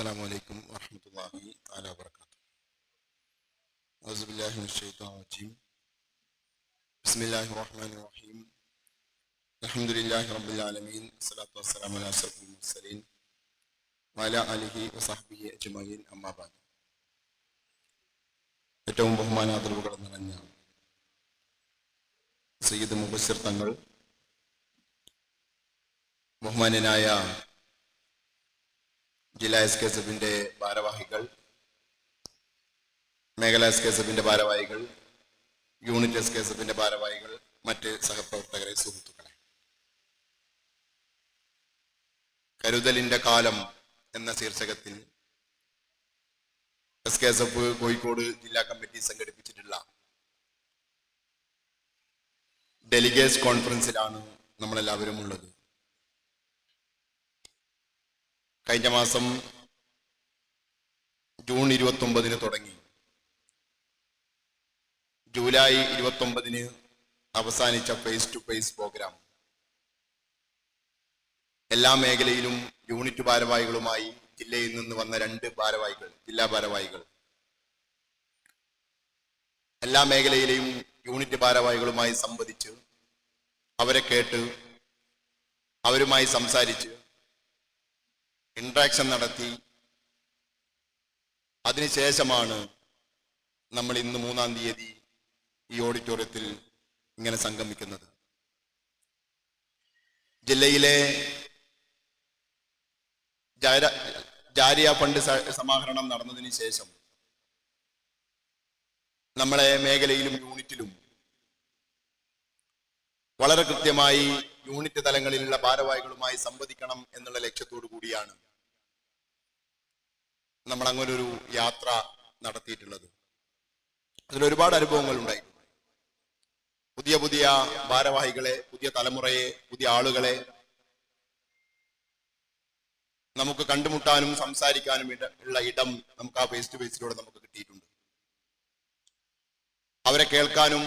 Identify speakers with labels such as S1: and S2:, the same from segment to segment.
S1: السلام عليكم ورحمة الله تعالى وبركاته أعوذ بالله من الشيطان الرجيم بسم الله الرحمن الرحيم الحمد لله رب العالمين والصلاة والسلام على أشرف المرسلين وعلى آله وصحبه أجمعين أما بعد ഏറ്റവും ബഹുമാനാദരവുകൾ നിറഞ്ഞ സയ്യിദ് മുബസിർ തങ്ങൾ ബഹുമാനനായ ജില്ലാ എസ് കെ എസ് ഭാരവാഹികൾ മേഖല എസ് കെ എസ് ഭാരവാഹികൾ യൂണിറ്റ് എസ് കെ എസ് ഭാരവാഹികൾ മറ്റ് സഹപ്രവർത്തകരെ സുഹൃത്തുക്കളെ കരുതലിന്റെ കാലം എന്ന ശീർഷകത്തിൽ S K S F Kozhikode ജില്ലാ കമ്മിറ്റി സംഘടിപ്പിച്ചിട്ടുള്ള ഡെലിഗേറ്റ്സ് കോൺഫറൻസിലാണ് നമ്മളെല്ലാവരും ഉള്ളത് കഴിഞ്ഞ മാസം ജൂൺ ഇരുപത്തൊമ്പതിന് തുടങ്ങി ജൂലൈ ഇരുപത്തൊമ്പതിന് അവസാനിച്ച ഫേസ് ടു ഫേസ് പ്രോഗ്രാം എല്ലാ മേഖലയിലും യൂണിറ്റ് ഭാരവാഹികളുമായി ജില്ലയിൽ നിന്ന് വന്ന രണ്ട് ഭാരവാഹികൾ ജില്ലാ ഭാരവാഹികൾ എല്ലാ മേഖലയിലെയും യൂണിറ്റ് ഭാരവാഹികളുമായി സംവദിച്ച് അവരെ കേട്ട് അവരുമായി സംസാരിച്ച് ഇൻട്രാക്ഷൻ നടത്തി അതിനുശേഷമാണ് നമ്മൾ ഇന്ന് മൂന്നാം തീയതി ഈ ഓഡിറ്റോറിയത്തിൽ ഇങ്ങനെ സംഗമിക്കുന്നത് ജില്ലയിലെ ജാരിയ ഫണ്ട് സമാഹരണം നടന്നതിന് ശേഷം നമ്മളെ മേഖലയിലും യൂണിറ്റിലും വളരെ കൃത്യമായി യൂണിറ്റ് തലങ്ങളിലുള്ള ഭാരവാഹികളുമായി സംവദിക്കണം എന്നുള്ള ലക്ഷ്യത്തോടു കൂടിയാണ് നമ്മൾ അങ്ങനെ ഒരു യാത്ര നടത്തിയിട്ടുള്ളത് അതിലൊരുപാട് അനുഭവങ്ങൾ ഉണ്ടായി പുതിയ പുതിയ ഭാരവാഹികളെ പുതിയ തലമുറയെ പുതിയ ആളുകളെ നമുക്ക് കണ്ടുമുട്ടാനും സംസാരിക്കാനും ഉള്ള ഇടം നമുക്ക് ആ ഫേസ് ടു ഫേസിലൂടെ നമുക്ക് കിട്ടിയിട്ടുണ്ട് അവരെ കേൾക്കാനും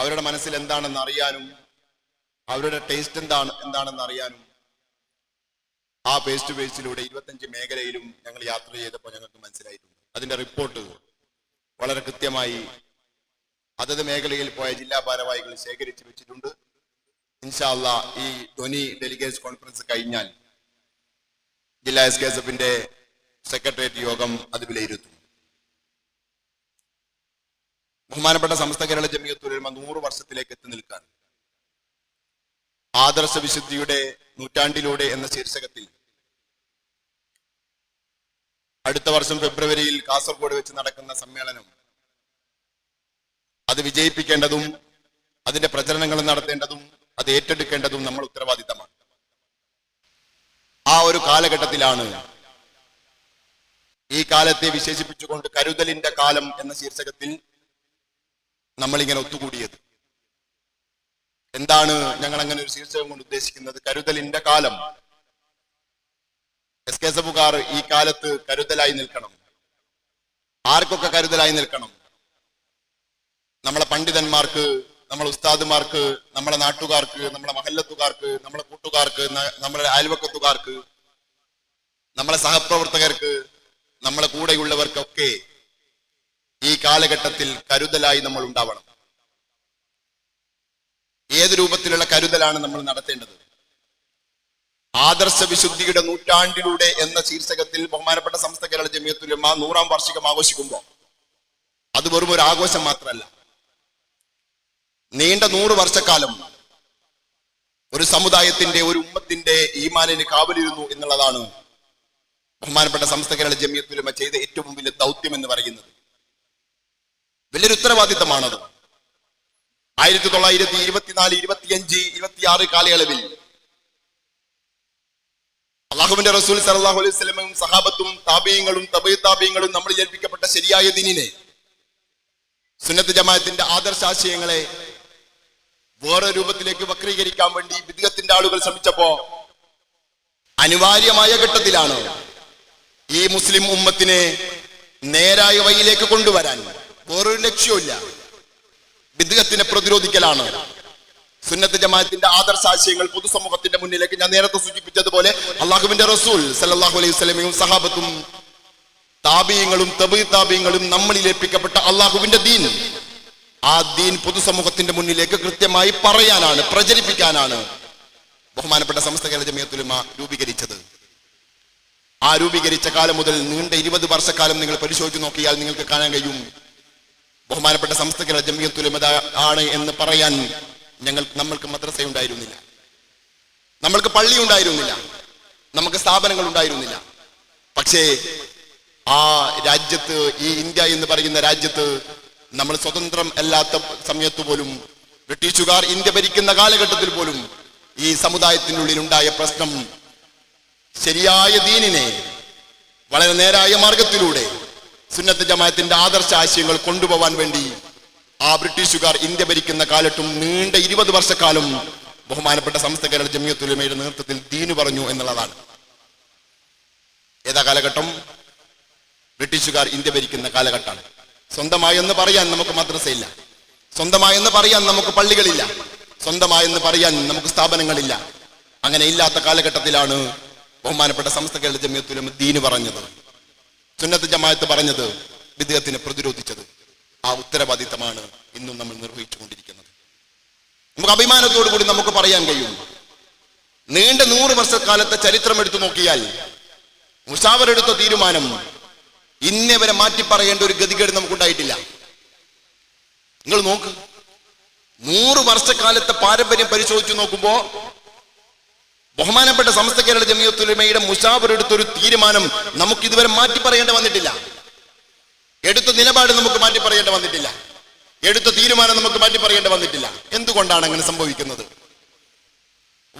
S1: അവരുടെ മനസ്സിൽ എന്താണെന്ന് അറിയാനും അവരുടെ ടേസ്റ്റ് എന്താണ് എന്താണെന്ന് അറിയാനും ആ പേസ്റ്റ് പേസ്റ്റിലൂടെ ഇരുപത്തഞ്ച് മേഖലയിലും ഞങ്ങൾ യാത്ര ചെയ്തപ്പോൾ ഞങ്ങൾക്ക് മനസ്സിലായിട്ടുണ്ട് അതിന്റെ റിപ്പോർട്ട് വളരെ കൃത്യമായി അതത് മേഖലയിൽ പോയ ജില്ലാ ഭാരവാഹികൾ ശേഖരിച്ചു വെച്ചിട്ടുണ്ട് ഇൻഷാല്ല ഈ ധ്വനി ഡെലിഗേറ്റ്സ് കോൺഫറൻസ് കഴിഞ്ഞാൽ ജില്ലാ എസ് കെ എസ് എഫിന്റെ സെക്രട്ടേറിയറ്റ് യോഗം അത് വിലയിരുത്തും ബഹുമാനപ്പെട്ട സമസ്ത കേരള ജമിയത്തുലമ നൂറ് വർഷത്തിലേക്ക് എത്തി നിൽക്കാൻ ആദർശ വിശുദ്ധിയുടെ നൂറ്റാണ്ടിലൂടെ എന്ന ശീർഷകത്തിൽ അടുത്ത വർഷം ഫെബ്രുവരിയിൽ കാസർഗോഡ് വെച്ച് നടക്കുന്ന സമ്മേളനം അത് വിജയിപ്പിക്കേണ്ടതും അതിന്റെ പ്രചരണങ്ങൾ നടത്തേണ്ടതും അത് ഏറ്റെടുക്കേണ്ടതും നമ്മൾ ഉത്തരവാദിത്തമാണ് ആ ഒരു കാലഘട്ടത്തിലാണ് ഈ കാലത്തെ വിശേഷിപ്പിച്ചുകൊണ്ട് കരുതലിന്റെ കാലം എന്ന ശീർഷകത്തിൽ നമ്മളിങ്ങനെ ഒത്തുകൂടിയത് എന്താണ് ഞങ്ങൾ അങ്ങനെ ഒരു ശീർഷകം കൊണ്ട് ഉദ്ദേശിക്കുന്നത് കരുതലിന്റെ കാലം എസ് കെ സബുകാർ ഈ കാലത്ത് കരുതലായി നിൽക്കണം ആർക്കൊക്കെ കരുതലായി നിൽക്കണം നമ്മളെ പണ്ഡിതന്മാർക്ക് നമ്മളെ ഉസ്താദുമാർക്ക് നമ്മളെ നാട്ടുകാർക്ക് നമ്മളെ മഹല്ലത്തുകാർക്ക് നമ്മളെ കൂട്ടുകാർക്ക് നമ്മളെ അയൽവക്കത്തുകാർക്ക് നമ്മളെ സഹപ്രവർത്തകർക്ക് നമ്മളെ കൂടെയുള്ളവർക്കൊക്കെ ഈ കാലഘട്ടത്തിൽ കരുതലായി നമ്മൾ ഉണ്ടാവണം ഏത് രൂപത്തിലുള്ള കരുതലാണ് നമ്മൾ നടത്തേണ്ടത് ആദർശ വിശുദ്ധിയുടെ നൂറ്റാണ്ടിലൂടെ എന്ന ശീർഷകത്തിൽ ബഹുമാനപ്പെട്ട സംസ്ഥ കേരള ജമിയത്തുലമ നൂറാം വാർഷികം ആഘോഷിക്കുമ്പോൾ അത് വെറും ഒരു ആഘോഷം മാത്രമല്ല നീണ്ട നൂറ് വർഷക്കാലം ഒരു സമുദായത്തിന്റെ ഒരു ഉമ്മത്തിന്റെ ഈമാനിന് കാവലിരുന്നു എന്നുള്ളതാണ് ബഹുമാനപ്പെട്ട സംസ്ഥ കേരള ജമിയത്തുലമ ചെയ്ത ഏറ്റവും വലിയ ദൗത്യം എന്ന് പറയുന്നത് വലിയൊരു ഉത്തരവാദിത്തമാണത് ആയിരത്തി തൊള്ളായിരത്തി ഇരുപത്തിനാല് ഇരുപത്തിയഞ്ച് ഇരുപത്തിയാറ് കാലയളവിൽ അള്ളാഹുവിന്റെ റസൂൽ സലാഹു അലൈഹി സ്വലമും സഹാബത്തും താപീയങ്ങളും തബൈ താപീയങ്ങളും നമ്മൾ ഏൽപ്പിക്കപ്പെട്ട ശരിയായ ദിനിനെ സുന്നത്ത് ജമാഅത്തിന്റെ ആദർശാശയങ്ങളെ വേറെ രൂപത്തിലേക്ക് വക്രീകരിക്കാൻ വേണ്ടി വിദഗത്തിന്റെ ആളുകൾ ശ്രമിച്ചപ്പോ അനിവാര്യമായ ഘട്ടത്തിലാണ് ഈ മുസ്ലിം ഉമ്മത്തിനെ നേരായ വഴിയിലേക്ക് കൊണ്ടുവരാൻ വേറൊരു ലക്ഷ്യമില്ല വിദഗത്തിനെ പ്രതിരോധിക്കലാണ് സുന്നത്ത് ജമാഅത്തിന്റെ ആദർശാശയങ്ങൾ പൊതുസമൂഹത്തിന്റെ മുന്നിലേക്ക് ഞാൻ നേരത്തെ സൂചിപ്പിച്ചതുപോലെ അള്ളാഹുവിന്റെ റസൂൽ സല്ലാഹു അലൈഹി സ്വലമിയും സഹാബത്തും താപീയങ്ങളും തബി താപീയങ്ങളും ഏൽപ്പിക്കപ്പെട്ട അള്ളാഹുവിന്റെ ദീൻ ആ ദീൻ പൊതുസമൂഹത്തിന്റെ മുന്നിലേക്ക് കൃത്യമായി പറയാനാണ് പ്രചരിപ്പിക്കാനാണ് ബഹുമാനപ്പെട്ട സമസ്ത കേരള ജമിയത്തുലിമ രൂപീകരിച്ചത് ആ രൂപീകരിച്ച കാലം മുതൽ നീണ്ട ഇരുപത് വർഷക്കാലം നിങ്ങൾ പരിശോധിച്ച് നോക്കിയാൽ നിങ്ങൾക്ക് കാണാൻ കഴിയും ബഹുമാനപ്പെട്ട സമസ്ത കേരള ജമിയത്തുലിമ ആണ് എന്ന് പറയാൻ ഞങ്ങൾ നമ്മൾക്ക് മദ്രസ ഉണ്ടായിരുന്നില്ല നമ്മൾക്ക് പള്ളി ഉണ്ടായിരുന്നില്ല നമുക്ക് സ്ഥാപനങ്ങൾ ഉണ്ടായിരുന്നില്ല പക്ഷേ ആ രാജ്യത്ത് ഈ ഇന്ത്യ എന്ന് പറയുന്ന രാജ്യത്ത് നമ്മൾ സ്വതന്ത്രം അല്ലാത്ത സമയത്ത് പോലും ബ്രിട്ടീഷുകാർ ഇന്ത്യ ഭരിക്കുന്ന കാലഘട്ടത്തിൽ പോലും ഈ സമുദായത്തിനുള്ളിൽ ഉണ്ടായ പ്രശ്നം ശരിയായ ദീനിനെ വളരെ നേരായ മാർഗത്തിലൂടെ സുന്നത്ത് ജമാഅത്തിന്റെ ആദർശ ആശയങ്ങൾ കൊണ്ടുപോകാൻ വേണ്ടി ആ ബ്രിട്ടീഷുകാർ ഇന്ത്യ ഭരിക്കുന്ന കാലത്തും നീണ്ട ഇരുപത് വർഷക്കാലം ബഹുമാനപ്പെട്ട സമസ്ത കേരള ജമ്യത്തുലമയുടെ നേതൃത്വത്തിൽ തീനു പറഞ്ഞു എന്നുള്ളതാണ് ഏതാ കാലഘട്ടം ബ്രിട്ടീഷുകാർ ഇന്ത്യ ഭരിക്കുന്ന കാലഘട്ടമാണ് സ്വന്തമായെന്ന് പറയാൻ നമുക്ക് മദ്രസയില്ല സ്വന്തമായെന്ന് പറയാൻ നമുക്ക് പള്ളികളില്ല സ്വന്തമായെന്ന് പറയാൻ നമുക്ക് സ്ഥാപനങ്ങളില്ല അങ്ങനെ ഇല്ലാത്ത കാലഘട്ടത്തിലാണ് ബഹുമാനപ്പെട്ട സമസ്ത കേരള ജമ്യത്തുലമ ദീന് പറഞ്ഞത് സുന്നത്ത് ജമായത്ത് പറഞ്ഞത് വിദ്ദേഹത്തിനെ പ്രതിരോധിച്ചത് ആ ഉത്തരവാദിത്തമാണ് ഇന്നും നമ്മൾ നിർവഹിച്ചുകൊണ്ടിരിക്കുന്നത് നമുക്ക് അഭിമാനത്തോടുകൂടി കൂടി നമുക്ക് പറയാൻ കഴിയും നീണ്ട നൂറ് വർഷക്കാലത്തെ ചരിത്രം എടുത്തു നോക്കിയാൽ മുഷാവരെടുത്ത തീരുമാനം ഇന്നേ വരെ മാറ്റി പറയേണ്ട ഒരു ഗതികേട് നമുക്കുണ്ടായിട്ടില്ല നിങ്ങൾ നോക്ക് നൂറ് വർഷക്കാലത്തെ പാരമ്പര്യം പരിശോധിച്ച് നോക്കുമ്പോൾ ബഹുമാനപ്പെട്ട സമസ്ത കേരള ജമിയത്തുലമയുടെ മുസാവർ ഒരു തീരുമാനം നമുക്ക് ഇതുവരെ മാറ്റി പറയേണ്ടി വന്നിട്ടില്ല എടുത്ത നിലപാട് നമുക്ക് മാറ്റി പറയേണ്ടി വന്നിട്ടില്ല എടുത്ത തീരുമാനം നമുക്ക് മാറ്റി പറയേണ്ടി വന്നിട്ടില്ല എന്തുകൊണ്ടാണ് അങ്ങനെ സംഭവിക്കുന്നത്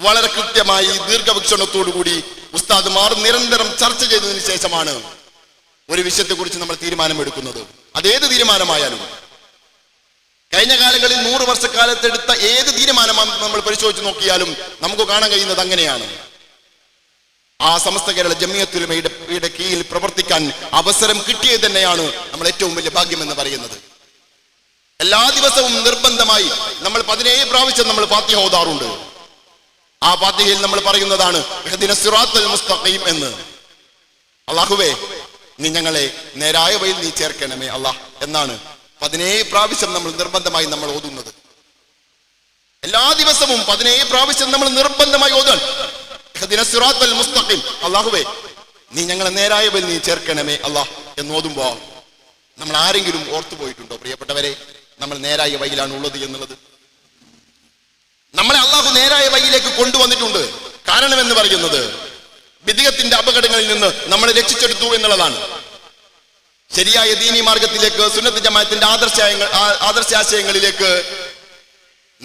S1: വളരെ കൃത്യമായി ദീർഘവീക്ഷണത്തോടുകൂടി ഉസ്താദുമാർ നിരന്തരം ചർച്ച ചെയ്തതിനു ശേഷമാണ് ഒരു വിഷയത്തെക്കുറിച്ച് നമ്മൾ തീരുമാനമെടുക്കുന്നത് അതേത് തീരുമാനമായാലും കഴിഞ്ഞ കാലങ്ങളിൽ നൂറ് വർഷക്കാലത്തെടുത്ത ഏത് തീരുമാനം നമ്മൾ പരിശോധിച്ച് നോക്കിയാലും നമുക്ക് കാണാൻ കഴിയുന്നത് അങ്ങനെയാണ് ആ സമസ്ത കേരള ജമിയത്തുലമയുടെ കീഴിൽ പ്രവർത്തിക്കാൻ അവസരം കിട്ടിയത് തന്നെയാണ് നമ്മൾ ഏറ്റവും വലിയ ഭാഗ്യം എന്ന് പറയുന്നത് എല്ലാ ദിവസവും നിർബന്ധമായി നമ്മൾ പതിനേഴ് പ്രാവശ്യം നമ്മൾ ഫാത്തിഹ ഓതാറുണ്ട് ആ ഫാത്തിഹയിൽ നമ്മൾ പറയുന്നതാണ് മുസ്തഖീം എന്ന് അള്ളാഹുവേ നീ ഞങ്ങളെ നേരായ വഴിയിൽ നീ ചേർക്കണമേ അള്ളാഹ് എന്നാണ് പതിനേഴ് പ്രാവശ്യം നമ്മൾ നിർബന്ധമായി നമ്മൾ ഓതുന്നത് എല്ലാ ദിവസവും പതിനേഴ് പ്രാവശ്യം നമ്മൾ നിർബന്ധമായി ഓതാൻ അള്ളാഹുവേ നീ ഞങ്ങളെ നേരായ വഴി നീ ചേർക്കണമേ അള്ളാഹ് എന്ന് ഓതുമ്പോ നമ്മൾ ആരെങ്കിലും ഓർത്തു പോയിട്ടുണ്ടോ പ്രിയപ്പെട്ടവരെ നമ്മൾ നേരായ വഴിയിലാണ് ഉള്ളത് എന്നുള്ളത് നമ്മളെ അള്ളാഹു നേരായ വഴിയിലേക്ക് കൊണ്ടുവന്നിട്ടുണ്ട് കാരണം എന്ന് പറയുന്നത് വിധികത്തിന്റെ അപകടങ്ങളിൽ നിന്ന് നമ്മളെ രക്ഷിച്ചെടുത്തു എന്നുള്ളതാണ് ശരിയായ ദീനി മാർഗത്തിലേക്ക് സുന്നത്ത് ജമാത്തിന്റെ ആദർശായങ്ങൾ ആദർശാശയങ്ങളിലേക്ക്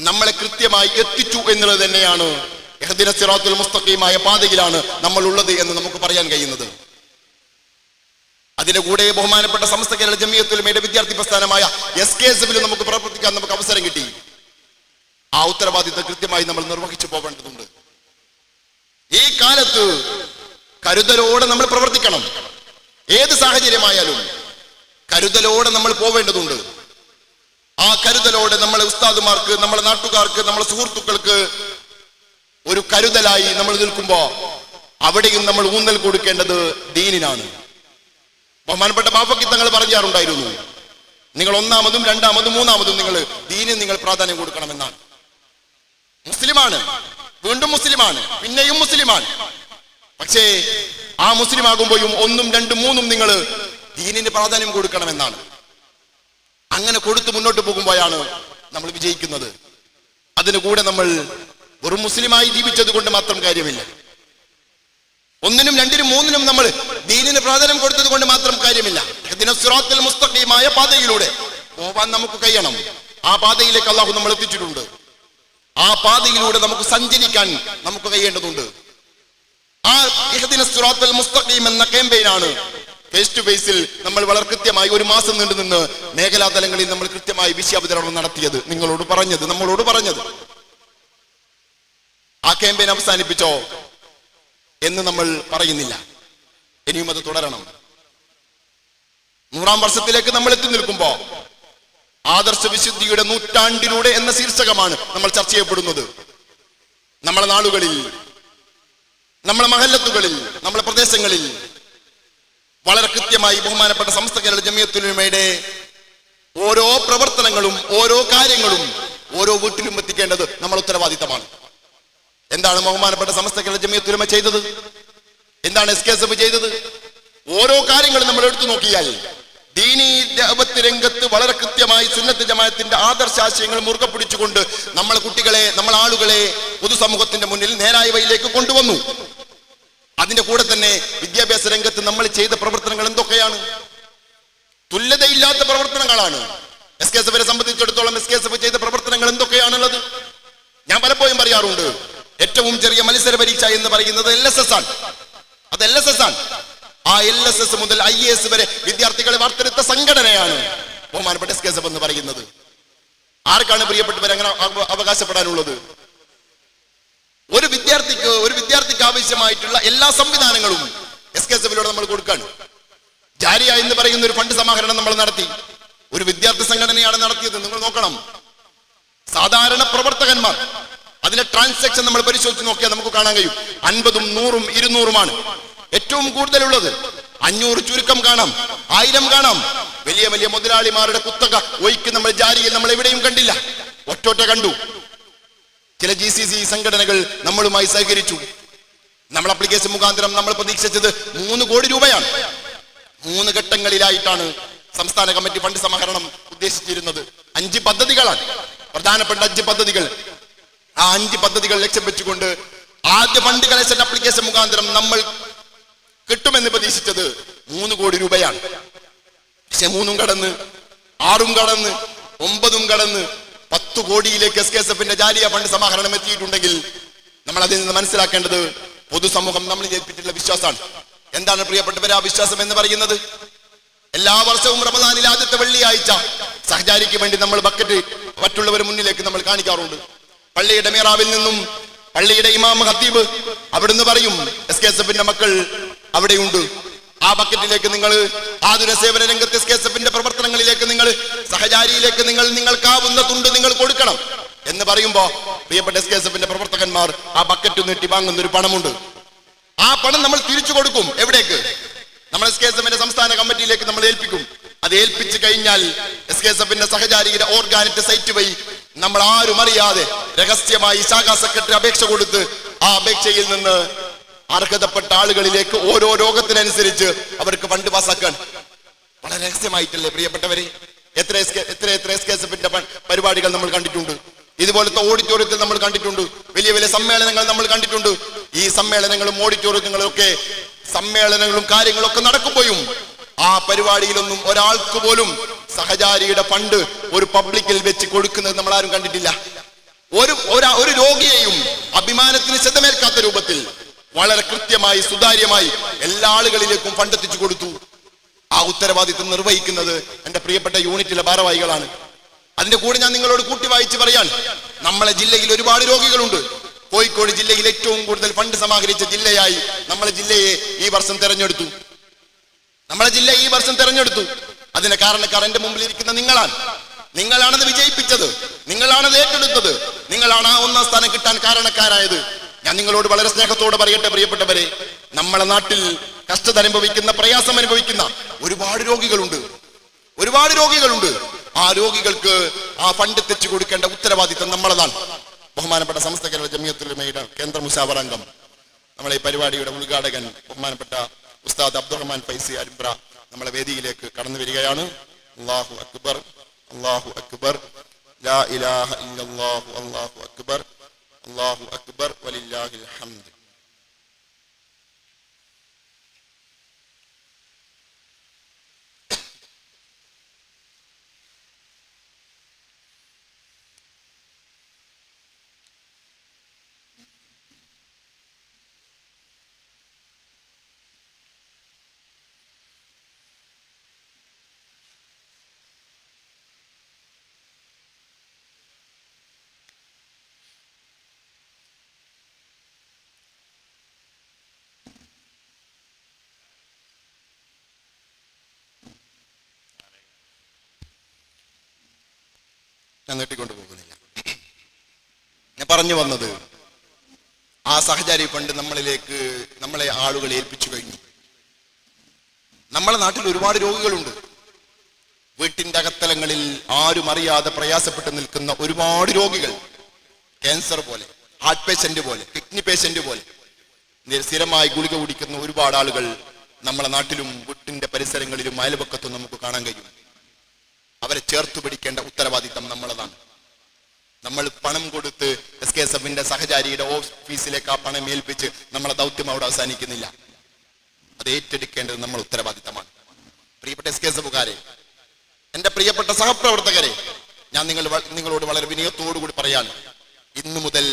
S1: നമ്മളെ കൃത്യമായി എത്തിച്ചു എന്നുള്ളത് തന്നെയാണ് സിറാത്തുൽ മുസ്തഖീമായ പാതയിലാണ് നമ്മൾ ഉള്ളത് എന്ന് നമുക്ക് പറയാൻ കഴിയുന്നത് അതിന്റെ കൂടെ ബഹുമാനപ്പെട്ട സമസ്ത കേരള ജമിയത്തുലമയുടെ വിദ്യാർത്ഥി പ്രസ്ഥാനമായ എസ് കെ എസ് എഫിലും നമുക്ക് പ്രവർത്തിക്കാൻ നമുക്ക് അവസരം കിട്ടി ആ ഉത്തരവാദിത്വം കൃത്യമായി നമ്മൾ നിർവഹിച്ചു പോകേണ്ടതുണ്ട് ഈ കാലത്ത് കരുതലോടെ നമ്മൾ പ്രവർത്തിക്കണം ഏത് സാഹചര്യമായാലും കരുതലോടെ നമ്മൾ പോവേണ്ടതുണ്ട് ആ കരുതലോടെ നമ്മളെ ഉസ്താദുമാർക്ക് നമ്മളെ നാട്ടുകാർക്ക് നമ്മളെ സുഹൃത്തുക്കൾക്ക് ഒരു കരുതലായി നമ്മൾ നിൽക്കുമ്പോൾ അവിടെയും നമ്മൾ ഊന്നൽ കൊടുക്കേണ്ടത് ദീനിനാണ് ബഹുമാനപ്പെട്ട ബാപ്പയ്ക്ക് തങ്ങൾ പറഞ്ഞാറുണ്ടായിരുന്നു നിങ്ങൾ ഒന്നാമതും രണ്ടാമതും മൂന്നാമതും നിങ്ങൾ ദീനിന് നിങ്ങൾ പ്രാധാന്യം കൊടുക്കണമെന്നാണ് മുസ്ലിമാണ് വീണ്ടും മുസ്ലിമാണ് പിന്നെയും മുസ്ലിമാണ് പക്ഷേ ആ മുസ്ലിം ആകുമ്പോഴും ഒന്നും രണ്ടും മൂന്നും നിങ്ങൾ ദീനിന് പ്രാധാന്യം കൊടുക്കണമെന്നാണ് അങ്ങനെ കൊടുത്ത് മുന്നോട്ട് പോകുമ്പോഴാണ് നമ്മൾ വിജയിക്കുന്നത് അതിന് കൂടെ നമ്മൾ വെറും മുസ്ലിമായി ജീവിച്ചത് കൊണ്ട് മാത്രം കാര്യമില്ല ഒന്നിനും രണ്ടിനും മൂന്നിനും നമ്മൾ ദീനിന് പ്രാധാന്യം കൊടുത്തത് കൊണ്ട് മാത്രം കാര്യമില്ല ദിനസുറാത്തിൽ മുസ്തഖീമായ പാതയിലൂടെ പോവാൻ നമുക്ക് കഴിയണം ആ പാതയിലേക്ക് അള്ളാഹു നമ്മൾ എത്തിച്ചിട്ടുണ്ട് ആ പാതയിലൂടെ നമുക്ക് സഞ്ചരിക്കാൻ നമുക്ക് കഴിയേണ്ടതുണ്ട് ആ മുസ്തഖീം എന്ന ക്യാമ്പയിനാണ് ഫേസ് ടു ഫേസിൽ നമ്മൾ വളരെ കൃത്യമായി ഒരു മാസം നീണ്ടു നിന്ന് മേഖലാ തലങ്ങളിൽ നമ്മൾ കൃത്യമായി വിഷയാവതരണം നടത്തിയത് നിങ്ങളോട് പറഞ്ഞത് നമ്മളോട് പറഞ്ഞത് ക്യാമ്പയിൻ അവസാനിപ്പിച്ചോ എന്ന് നമ്മൾ പറയുന്നില്ല ഇനിയും അത് തുടരണം നൂറാം വർഷത്തിലേക്ക് നമ്മൾ എത്തി നിൽക്കുമ്പോൾ ആദർശ വിശുദ്ധിയുടെ നൂറ്റാണ്ടിലൂടെ എന്ന ശീർഷകമാണ് നമ്മൾ ചർച്ച ചെയ്യപ്പെടുന്നത് നമ്മളെ നാടുകളിൽ നമ്മളെ മഹല്ലത്തുകളിൽ നമ്മളെ പ്രദേശങ്ങളിൽ വളരെ കൃത്യമായി ബഹുമാനപ്പെട്ട സമസ്ത കേരള ജമിയത്തുലിമയുടെ ഓരോ പ്രവർത്തനങ്ങളും ഓരോ കാര്യങ്ങളും ഓരോ വീട്ടിലും എത്തിക്കേണ്ടത് നമ്മൾ ഉത്തരവാദിത്തമാണ് എന്താണ് ബഹുമാനപ്പെട്ട സമസ്ത കേരള ജമിയത്തുലമ ചെയ്തത് എന്താണ് എസ് കെ എസ് എഫ് ചെയ്തത് ഓരോ കാര്യങ്ങളും നമ്മൾ എടുത്തു നോക്കിയാൽ ദീനീ ദൗവത്ത് രംഗത്ത് വളരെ കൃത്യമായി സുന്നത്ത് ജമായത്തിന്റെ ആദർശാശയങ്ങൾ മുറുകെ പിടിച്ചുകൊണ്ട് നമ്മൾ കുട്ടികളെ നമ്മൾ ആളുകളെ പൊതുസമൂഹത്തിന്റെ മുന്നിൽ നേരായ വഴിയിലേക്ക് കൊണ്ടുവന്നു അതിന്റെ കൂടെ തന്നെ വിദ്യാഭ്യാസ രംഗത്ത് നമ്മൾ ചെയ്ത പ്രവർത്തനങ്ങൾ എന്തൊക്കെയാണ് തുല്യതയില്ലാത്ത പ്രവർത്തനങ്ങളാണ് എസ് കെ എസ് എഫിനെ സംബന്ധിച്ചിടത്തോളം എസ് കെ എസ് എഫ് ചെയ്ത പ്രവർത്തനങ്ങൾ എന്തൊക്കെയാണുള്ളത് ഞാൻ പലപ്പോഴും പറയാറുണ്ട് ഏറ്റവും ചെറിയ മത്സര പരീക്ഷ എന്ന് പറയുന്നത് എൽ എസ് എസ് ആണ് അത് എൽ എസ് എസ് ആണ് ആ എൽ എസ് എസ് മുതൽ ഐ എസ് വരെ വിദ്യാർത്ഥികളെ വാർത്തെടുത്ത സംഘടനയാണ് ബഹുമാനപ്പെട്ട എസ് എന്ന് പറയുന്നത് ആർക്കാണ് പ്രിയപ്പെട്ടവർ അങ്ങനെ അവകാശപ്പെടാനുള്ളത് ഒരു വിദ്യാർത്ഥിക്ക് ഒരു വിദ്യാർത്ഥിക്ക് ആവശ്യമായിട്ടുള്ള എല്ലാ സംവിധാനങ്ങളും എസ് കെ നമ്മൾ കൊടുക്കാണ് ജാരിയ എന്ന് പറയുന്ന ഒരു ഫണ്ട് സമാഹരണം നമ്മൾ നടത്തി ഒരു വിദ്യാർത്ഥി സംഘടനയാണ് നടത്തിയത് നിങ്ങൾ നോക്കണം സാധാരണ പ്രവർത്തകന്മാർ അതിന്റെ ട്രാൻസാക്ഷൻ നമ്മൾ പരിശോധിച്ച് നോക്കിയാൽ നമുക്ക് കാണാൻ കഴിയും അൻപതും നൂറും ഇരുന്നൂറുമാണ് ഏറ്റവും കൂടുതലുള്ളത് അഞ്ഞൂറ് ചുരുക്കം കാണാം ആയിരം കാണാം വലിയ വലിയ മുതലാളിമാരുടെ കുത്തക ഒഴിക്ക് നമ്മൾ ജാരിയിൽ നമ്മൾ എവിടെയും കണ്ടില്ല ഒറ്റൊറ്റ കണ്ടു ചില ജി സി സി സംഘടനകൾ നമ്മളുമായി സഹകരിച്ചു നമ്മൾ അപ്ലിക്കേഷൻ മുഖാന്തരം നമ്മൾ പ്രതീക്ഷിച്ചത് മൂന്ന് കോടി രൂപയാണ് മൂന്ന് ഘട്ടങ്ങളിലായിട്ടാണ് സംസ്ഥാന കമ്മിറ്റി ഫണ്ട് സമാഹരണം ഉദ്ദേശിച്ചിരുന്നത് അഞ്ച് പദ്ധതികളാണ് പ്രധാനപ്പെട്ട അഞ്ച് പദ്ധതികൾ ആ അഞ്ച് പദ്ധതികൾ ലക്ഷ്യം വെച്ചുകൊണ്ട് ആദ്യ ഫണ്ട് കളക്ഷൻ അപ്ലിക്കേഷൻ മുഖാന്തരം നമ്മൾ കിട്ടുമെന്ന് പ്രതീക്ഷിച്ചത് മൂന്ന് കോടി രൂപയാണ് പക്ഷെ മൂന്നും കടന്ന് ആറും കടന്ന് ഒമ്പതും കടന്ന് പത്ത് കോടിയിലേക്ക് എസ് കെ എസ് എഫിന്റെ ജാലിയ ഫണ്ട് സമാഹരണം എത്തിയിട്ടുണ്ടെങ്കിൽ നമ്മൾ അതിൽ നിന്ന് മനസ്സിലാക്കേണ്ടത് പൊതുസമൂഹം നമ്മൾ ജയിപ്പിച്ചിട്ടുള്ള വിശ്വാസമാണ് എന്താണ് പ്രിയപ്പെട്ടവരെ ആ വിശ്വാസം എന്ന് പറയുന്നത് എല്ലാ വർഷവും റമദാനിൽ ആദ്യത്തെ വെള്ളിയാഴ്ച സഹചാരിക്ക് വേണ്ടി നമ്മൾ ബക്കറ്റ് മറ്റുള്ളവരുടെ മുന്നിലേക്ക് നമ്മൾ കാണിക്കാറുണ്ട് പള്ളിയുടെ മീറാവിൽ നിന്നും പള്ളിയുടെ ഇമാം ഹത്തീബ് അവിടുന്ന് പറയും എസ് കെ എസ് എഫിന്റെ മക്കൾ അവിടെയുണ്ട് ആ ബക്കറ്റിലേക്ക് നിങ്ങൾ ആതുര സേവന രംഗത്ത് എസ് കെ എസ് എഫിന്റെ പ്രവർത്തനങ്ങളിലേക്ക് നിങ്ങൾ സഹചാരിയിലേക്ക് നിങ്ങൾ നിങ്ങൾക്കാവുന്ന തുണ്ട് നിങ്ങൾ കൊടുക്കണം എന്ന് പറയുമ്പോ പ്രിയപ്പെട്ട എസ് കെ എസ് എഫിന്റെ പ്രവർത്തകന്മാർ ആ ബക്കറ്റ് നീട്ടി വാങ്ങുന്ന ഒരു പണമുണ്ട് ആ പണം നമ്മൾ തിരിച്ചു കൊടുക്കും എവിടേക്ക് നമ്മൾ എസ് കെ എസ് എഫിന്റെ സംസ്ഥാന കമ്മിറ്റിയിലേക്ക് നമ്മൾ ഏൽപ്പിക്കും അത് ഏൽപ്പിച്ചു കഴിഞ്ഞാൽ എസ് കെ എസ് എഫിന്റെ സഹചാരിയുടെ ഓർഗാനിക് സൈറ്റ് വഴി നമ്മൾ ആരും അറിയാതെ രഹസ്യമായി ശാഖാ സെക്രട്ടറി അപേക്ഷ കൊടുത്ത് ആ അപേക്ഷയിൽ നിന്ന് അർഹതപ്പെട്ട ആളുകളിലേക്ക് ഓരോ രോഗത്തിനനുസരിച്ച് അവർക്ക് ഫണ്ട് പാസ്സാക്കാൻ വളരെ രഹസ്യമായിട്ടല്ലേ പ്രിയപ്പെട്ടവരെ എത്ര എത്ര എത്ര എസ് കെ പരിപാടികൾ നമ്മൾ കണ്ടിട്ടുണ്ട് ഇതുപോലത്തെ ഓഡിറ്റോറിയത്തിൽ നമ്മൾ കണ്ടിട്ടുണ്ട് വലിയ വലിയ സമ്മേളനങ്ങൾ നമ്മൾ കണ്ടിട്ടുണ്ട് ഈ സമ്മേളനങ്ങളും ഓഡിറ്റോറിയങ്ങളും ഒക്കെ സമ്മേളനങ്ങളും കാര്യങ്ങളൊക്കെ നടക്കുമ്പോഴും ആ പരിപാടിയിലൊന്നും ഒരാൾക്ക് പോലും സഹചാരിയുടെ ഫണ്ട് ഒരു പബ്ലിക്കിൽ വെച്ച് കൊടുക്കുന്നത് നമ്മൾ ആരും കണ്ടിട്ടില്ല ഒരു ഒരു രോഗിയെയും അഭിമാനത്തിന് ശതമേൽക്കാത്ത രൂപത്തിൽ വളരെ കൃത്യമായി സുതാര്യമായി എല്ലാ ആളുകളിലേക്കും ഫണ്ട് എത്തിച്ചു കൊടുത്തു ആ ഉത്തരവാദിത്വം നിർവഹിക്കുന്നത് എന്റെ പ്രിയപ്പെട്ട യൂണിറ്റിലെ ഭാരവാഹികളാണ് അതിന്റെ കൂടെ ഞാൻ നിങ്ങളോട് കൂട്ടി വായിച്ച് പറയാൻ നമ്മളെ ജില്ലയിൽ ഒരുപാട് രോഗികളുണ്ട് കോഴിക്കോട് ജില്ലയിൽ ഏറ്റവും കൂടുതൽ ഫണ്ട് സമാഹരിച്ച ജില്ലയായി നമ്മളെ ജില്ലയെ ഈ വർഷം തെരഞ്ഞെടുത്തു നമ്മളെ ജില്ല ഈ വർഷം തെരഞ്ഞെടുത്തു അതിന് കാരണക്കാർ എന്റെ മുമ്പിൽ ഇരിക്കുന്ന നിങ്ങളാണ് നിങ്ങളാണത് വിജയിപ്പിച്ചത് നിങ്ങളാണത് ഏറ്റെടുത്തത് നിങ്ങളാണ് ആ ഒന്നാം സ്ഥാനം കിട്ടാൻ കാരണക്കാരായത് ഞാൻ നിങ്ങളോട് വളരെ സ്നേഹത്തോടെ പറയട്ടെ പ്രിയപ്പെട്ടവരെ നമ്മുടെ നാട്ടിൽ കഷ്ടത അനുഭവിക്കുന്ന പ്രയാസം അനുഭവിക്കുന്ന ഒരുപാട് രോഗികളുണ്ട് ഒരുപാട് രോഗികളുണ്ട് ആ രോഗികൾക്ക് ആ ഫണ്ട് തെച്ചു കൊടുക്കേണ്ട ഉത്തരവാദിത്തം നമ്മളതാണ് ബഹുമാനപ്പെട്ട സമസ്ത കേരള ജമിയത്തുലമയുടെ കേന്ദ്ര അംഗം നമ്മളെ ഈ പരിപാടിയുടെ ഉദ്ഘാടകൻ ബഹുമാനപ്പെട്ട ഉസ്താദ് അബ്ദുറഹ്മാൻ ഫൈസി അരിബ്ര നമ്മളെ വേദിയിലേക്ക് കടന്നു വരികയാണ് അള്ളാഹു അക്ബർ അള്ളാഹു അക്ബർ ലാ ഇലാഹ ഇല്ലല്ലാഹു അള്ളാഹു അക്ബർ അള്ളാഹു അക്ബർ വലില്ലാഹിൽ ഹംദ് ഞാൻ നീട്ടിക്കൊണ്ടു പോകുന്നില്ല ഞാൻ പറഞ്ഞു വന്നത് ആ സഹചാരി പണ്ട് നമ്മളിലേക്ക് നമ്മളെ ആളുകൾ ഏൽപ്പിച്ചു കഴിഞ്ഞു നമ്മളെ നാട്ടിൽ ഒരുപാട് രോഗികളുണ്ട് വീട്ടിന്റെ അകത്തലങ്ങളിൽ ആരും അറിയാതെ പ്രയാസപ്പെട്ട് നിൽക്കുന്ന ഒരുപാട് രോഗികൾ ക്യാൻസർ പോലെ ഹാർട്ട് പേഷ്യന്റ് പോലെ കിഡ്നി പേഷ്യന്റ് പോലെ സ്ഥിരമായി ഗുളിക കുടിക്കുന്ന ഒരുപാട് ആളുകൾ നമ്മളെ നാട്ടിലും വീട്ടിന്റെ പരിസരങ്ങളിലും അയൽപക്കത്തും നമുക്ക് കാണാൻ കഴിയും അവരെ ചേർത്ത് പിടിക്കേണ്ട ഉത്തരവാദിത്തം നമ്മളതാണ് നമ്മൾ പണം കൊടുത്ത് എസ് കെ എസ് എഫിന്റെ സഹചാരിയുടെ ഓഫീസിലേക്ക് ആ പണം ഏൽപ്പിച്ച് നമ്മളെ ദൗത്യം അവിടെ അവസാനിക്കുന്നില്ല അത് ഏറ്റെടുക്കേണ്ടത് നമ്മൾ ഉത്തരവാദിത്തമാണ് പ്രിയപ്പെട്ട എസ് കെ എസ് എഫുകാരെ എന്റെ പ്രിയപ്പെട്ട സഹപ്രവർത്തകരെ ഞാൻ നിങ്ങൾ നിങ്ങളോട് വളരെ വിനയത്തോടുകൂടി പറയാണ് ഇന്നു മുതൽ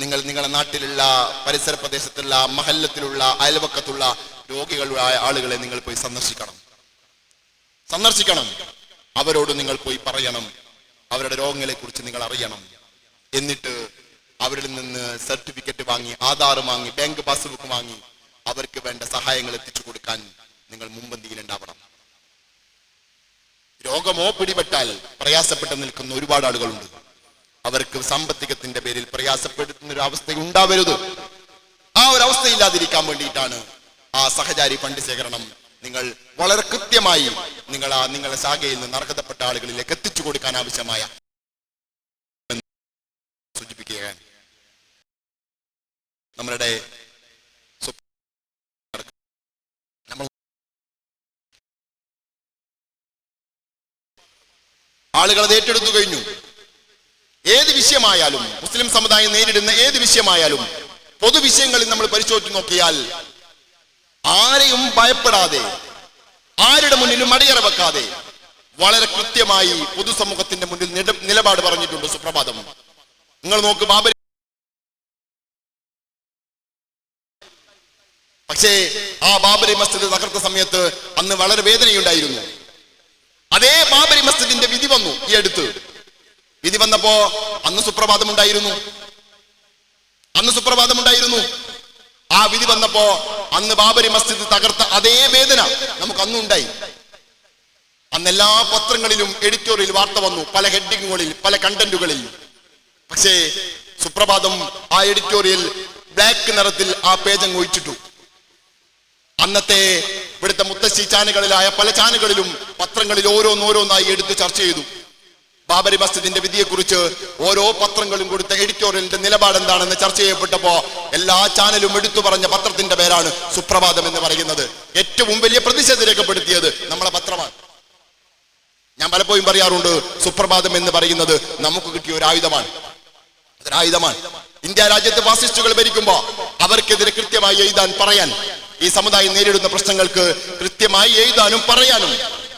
S1: നിങ്ങൾ നിങ്ങളുടെ നാട്ടിലുള്ള പരിസര പ്രദേശത്തുള്ള മഹല്ലത്തിലുള്ള അയൽവക്കത്തുള്ള രോഗികളായ ആളുകളെ നിങ്ങൾ പോയി സന്ദർശിക്കണം സന്ദർശിക്കണം അവരോട് നിങ്ങൾ പോയി പറയണം അവരുടെ രോഗങ്ങളെ കുറിച്ച് നിങ്ങൾ അറിയണം എന്നിട്ട് അവരിൽ നിന്ന് സർട്ടിഫിക്കറ്റ് വാങ്ങി ആധാർ വാങ്ങി ബാങ്ക് പാസ്ബുക്ക് വാങ്ങി അവർക്ക് വേണ്ട സഹായങ്ങൾ എത്തിച്ചു കൊടുക്കാൻ നിങ്ങൾ മുമ്പന്തിയിൽ ഉണ്ടാവണം രോഗമോ പിടിപെട്ടാൽ പ്രയാസപ്പെട്ട് നിൽക്കുന്ന ഒരുപാട് ആളുകളുണ്ട് അവർക്ക് സാമ്പത്തികത്തിന്റെ പേരിൽ പ്രയാസപ്പെടുന്ന ഒരു അവസ്ഥ ഉണ്ടാവരുത് ആ ഒരു അവസ്ഥയില്ലാതിരിക്കാൻ വേണ്ടിയിട്ടാണ് ആ സഹചാരി ഫണ്ട് ശേഖരണം നിങ്ങൾ വളരെ കൃത്യമായി നിങ്ങൾ ആ നിങ്ങളുടെ സാഗയിൽ നിന്ന് അർഹതപ്പെട്ട ആളുകളിലേക്ക് എത്തിച്ചു കൊടുക്കാൻ ആവശ്യമായ നമ്മളുടെ ആളുകൾ അത് ഏറ്റെടുത്തു കഴിഞ്ഞു ഏത് വിഷയമായാലും മുസ്ലിം സമുദായം നേരിടുന്ന ഏത് വിഷയമായാലും പൊതുവിഷയങ്ങളിൽ നമ്മൾ പരിശോധിച്ചു നോക്കിയാൽ ആരെയും ഭയപ്പെടാതെ ആരുടെ മുന്നിലും മടിയറ വെക്കാതെ വളരെ കൃത്യമായി പൊതുസമൂഹത്തിന്റെ മുന്നിൽ നിലപാട് പറഞ്ഞിട്ടുണ്ട് സുപ്രഭാതം നിങ്ങൾ നോക്ക് ബാബരി പക്ഷേ ആ ബാബരി മസ്ജിദ് തകർത്ത സമയത്ത് അന്ന് വളരെ വേദനയുണ്ടായിരുന്നു അതേ ബാബരി മസ്ജിദിന്റെ വിധി വന്നു ഈ അടുത്ത് വിധി വന്നപ്പോ അന്ന് സുപ്രഭാതം ഉണ്ടായിരുന്നു അന്ന് സുപ്രഭാതം ഉണ്ടായിരുന്നു ആ വിധി വന്നപ്പോ അന്ന് ബാബരി മസ്ജിദ് തകർത്ത അതേ വേദന നമുക്ക് അന്നുണ്ടായി അന്ന് എല്ലാ പത്രങ്ങളിലും എഡിറ്റോറിയൽ വാർത്ത വന്നു പല ഹെഡിങ്ങുകളിൽ പല കണ്ടന്റുകളിൽ പക്ഷേ സുപ്രഭാതം ആ എഡിറ്റോറിയൽ ബ്ലാക്ക് നിറത്തിൽ ആ പേജങ്ങ് ഒഴിച്ചിട്ടു അന്നത്തെ ഇവിടുത്തെ മുത്തശ്ശി ചാനലുകളിലായ പല ചാനലുകളിലും പത്രങ്ങളിൽ ഓരോന്നോരോന്നായി എടുത്ത് ചർച്ച ചെയ്തു ബാബരി മസ്ജിദിന്റെ വിധിയെക്കുറിച്ച് ഓരോ പത്രങ്ങളും കൊടുത്ത എഡിറ്റോറിയലിന്റെ നിലപാട് എന്താണെന്ന് ചർച്ച ചെയ്യപ്പെട്ടപ്പോ എല്ലാ ചാനലും എടുത്തു പറഞ്ഞ പത്രത്തിന്റെ പേരാണ് സുപ്രഭാതം എന്ന് പറയുന്നത് ഏറ്റവും വലിയ പ്രതിഷേധം രേഖപ്പെടുത്തിയത് നമ്മളെ പത്രമാണ് ഞാൻ പലപ്പോഴും പറയാറുണ്ട് സുപ്രഭാതം എന്ന് പറയുന്നത് നമുക്ക് കിട്ടിയ ഒരു ആയുധമാണ് ആയുധമാണ് ഇന്ത്യ രാജ്യത്ത് ഫാസിസ്റ്റുകൾ ഭരിക്കുമ്പോൾ അവർക്കെതിരെ കൃത്യമായി എഴുതാൻ പറയാൻ ഈ സമുദായം നേരിടുന്ന പ്രശ്നങ്ങൾക്ക് കൃത്യമായി എഴുതാനും പറയാനും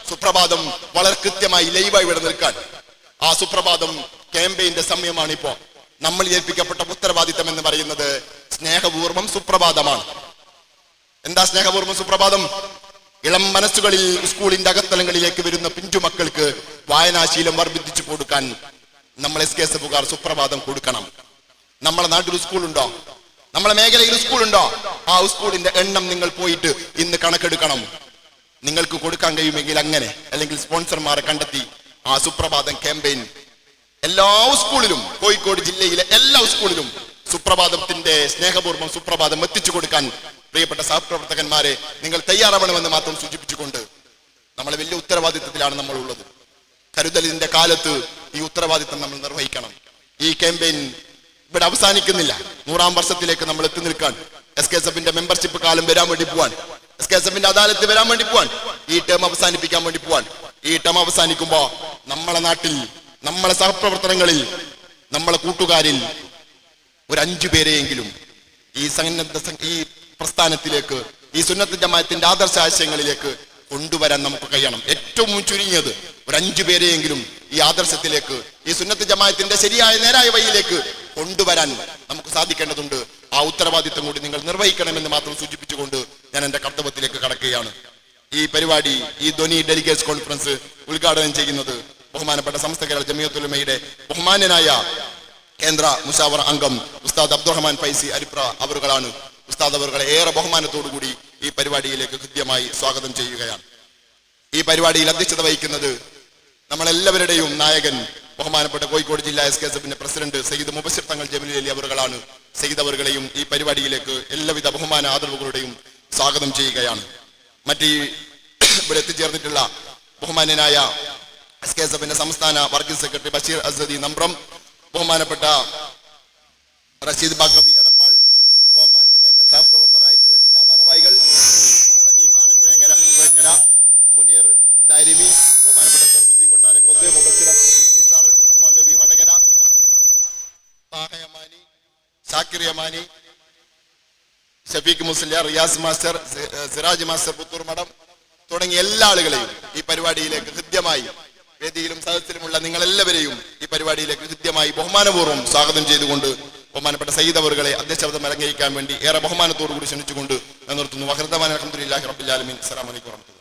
S1: സുപ്രഭാതം വളരെ കൃത്യമായി ലൈവായി ഇവിടെ നിൽക്കാൻ ആ സുപ്രഭാതം ക്യാമ്പയിന്റെ സമയമാണ് ഇപ്പോ നമ്മൾ ഏൽപ്പിക്കപ്പെട്ട ഉത്തരവാദിത്തം എന്ന് പറയുന്നത് സ്നേഹപൂർവം സുപ്രഭാതമാണ് എന്താ സ്നേഹപൂർവം സുപ്രഭാതം ഇളം മനസ്സുകളിൽ സ്കൂളിന്റെ അകത്തലങ്ങളിലേക്ക് വരുന്ന മക്കൾക്ക് വായനാശീലം വർദ്ധിപ്പിച്ചു കൊടുക്കാൻ നമ്മൾ എസ് കെ എസ് എഫുകാർ സുപ്രഭാതം കൊടുക്കണം നമ്മളെ നാട്ടിൽ സ്കൂളുണ്ടോ നമ്മളെ മേഖലയിൽ സ്കൂളുണ്ടോ ആ സ്കൂളിന്റെ എണ്ണം നിങ്ങൾ പോയിട്ട് ഇന്ന് കണക്കെടുക്കണം നിങ്ങൾക്ക് കൊടുക്കാൻ കഴിയുമെങ്കിൽ അങ്ങനെ അല്ലെങ്കിൽ സ്പോൺസർമാരെ കണ്ടെത്തി ആ സുപ്രഭാതം ക്യാമ്പയിൻ എല്ലാ സ്കൂളിലും കോഴിക്കോട് ജില്ലയിലെ എല്ലാ സ്കൂളിലും സുപ്രഭാതത്തിന്റെ സ്നേഹപൂർവ്വം സുപ്രഭാതം എത്തിച്ചു കൊടുക്കാൻ പ്രിയപ്പെട്ട സഹപ്രവർത്തകന്മാരെ നിങ്ങൾ തയ്യാറാവണമെന്ന് മാത്രം സൂചിപ്പിച്ചുകൊണ്ട് നമ്മൾ വലിയ ഉത്തരവാദിത്വത്തിലാണ് നമ്മൾ ഉള്ളത് കരുതലിന്റെ കാലത്ത് ഈ ഉത്തരവാദിത്വം നമ്മൾ നിർവഹിക്കണം ഈ ക്യാമ്പയിൻ ഇവിടെ അവസാനിക്കുന്നില്ല നൂറാം വർഷത്തിലേക്ക് നമ്മൾ എത്തി നിൽക്കാൻ എസ് കെ എസ് എഫിന്റെ മെമ്പർഷിപ്പ് കാലം വരാൻ വേണ്ടി പോവാൻ എസ് കെ എസ് എഫിന്റെ അദാലത്ത് വരാൻ വേണ്ടി പോവാൻ ഈ ടേം അവസാനിപ്പിക്കാൻ വേണ്ടി പോവാൻ ഈ ടേം അവസാനിക്കുമ്പോ നമ്മളെ നാട്ടിൽ നമ്മളെ സഹപ്രവർത്തനങ്ങളിൽ നമ്മളെ കൂട്ടുകാരിൽ ഒരു അഞ്ചു പേരെയെങ്കിലും ഈ സന്നദ്ധ ഈ പ്രസ്ഥാനത്തിലേക്ക് ഈ സുന്നത്ത് ജമാഅത്തിന്റെ ആദർശ ആശയങ്ങളിലേക്ക് കൊണ്ടുവരാൻ നമുക്ക് കഴിയണം ഏറ്റവും ചുരുങ്ങിയത് ഒരു അഞ്ചു പേരെയെങ്കിലും ഈ ആദർശത്തിലേക്ക് ഈ സുന്നത്ത് ജമാഅത്തിന്റെ ശരിയായ നേരായ വഴിയിലേക്ക് കൊണ്ടുവരാൻ നമുക്ക് സാധിക്കേണ്ടതുണ്ട് ആ ഉത്തരവാദിത്വം കൂടി നിങ്ങൾ നിർവഹിക്കണമെന്ന് മാത്രം സൂചിപ്പിച്ചുകൊണ്ട് ഞാൻ എന്റെ കർത്തവ്യത്തിലേക്ക് കടക്കുകയാണ് ഈ പരിപാടി ഈ ധ്വനി ഡെലിഗേറ്റ്സ് കോൺഫറൻസ് ഉദ്ഘാടനം ചെയ്യുന്നത് ബഹുമാനപ്പെട്ട സമസ്ത കേരള ജമിയത്തുലമയുടെ ബഹുമാന്യനായ കേന്ദ്ര മുഷാവർ അംഗം ഉസ്താദ് അബ്ദുറഹ്മാൻ ഫൈസി അരിപ്ര അവറുകളാണ് ഉസ്താദ് അവറുകളെ ഏറെ ബഹുമാനത്തോടുകൂടി ഈ പരിപാടിയിലേക്ക് കൃത്യമായി സ്വാഗതം ചെയ്യുകയാണ് ഈ പരിപാടിയിൽ അധ്യക്ഷത വഹിക്കുന്നത് നമ്മളെല്ലാവരുടെയും നായകൻ ബഹുമാനപ്പെട്ട കോഴിക്കോട് ജില്ലാ S K S president Sayyid Mubashir Thangal Jamali Ali അവറുകളാണ് Sayyid അവറുകളെയും ഈ പരിപാടിയിലേക്ക് എല്ലാവിധ ബഹുമാന ആദരവുകളുടെയും സ്വാഗതം ചെയ്യുകയാണ് മറ്റ് ഇവിടെ എത്തിച്ചേർന്നിട്ടുള്ള ബഹുമാന്യനായ എസ് കെ എസ് എഫിന്റെ സംസ്ഥാന വർക്കിംഗ് സെക്രട്ടറി ബഷീർ അസദി നമ്പ്രം ബഹുമാനപ്പെട്ട റഷീദ് ബാക്കബി എടപ്പാൾ ബഹുമാനപ്പെട്ട എന്റെ സഹപ്രവർത്തകരായിട്ടുള്ള ജില്ലാ ഭാരവാഹികൾ റഹീം ആനക്കോയങ്കര കോയക്കര മുനീർ ദാരിമി ബഹുമാനപ്പെട്ട സർഫുദ്ദീൻ കൊട്ടാരക്കോത്ത് മുബസിർ നിസാർ മൗലവി വടകര ഷാക്കിർ യമാനി ഷഫീഖ് മുസ്ലിയ റിയാസ് മാസ്റ്റർ സിറാജ് മാസ്റ്റർ പുത്തൂർ മഠം തുടങ്ങിയ എല്ലാ ആളുകളെയും ഈ പരിപാടിയിലേക്ക് ഹൃദ്യമായി വേദിയിലും സദസ്സിലുമുള്ള നിങ്ങളെല്ലാവരെയും ഈ പരിപാടിയിലേക്ക് ഹൃദ്യമായി ബഹുമാനപൂർവ്വം സ്വാഗതം ചെയ്തുകൊണ്ട് ബഹുമാനപ്പെട്ട സയ്യിദ് അവറുകളെ അധ്യക്ഷപദം അലങ്കരിക്കാൻ വേണ്ടി ഏറെ ബഹുമാനത്തോടുകൂടി കൂടി ക്ഷണിച്ചുകൊണ്ട് നിർത്തുന്നു വഹൃദമാൻ അലഹമുല്ലാഹി റബ്ബുലാലമീൻ അസ്സലാമലൈക്കും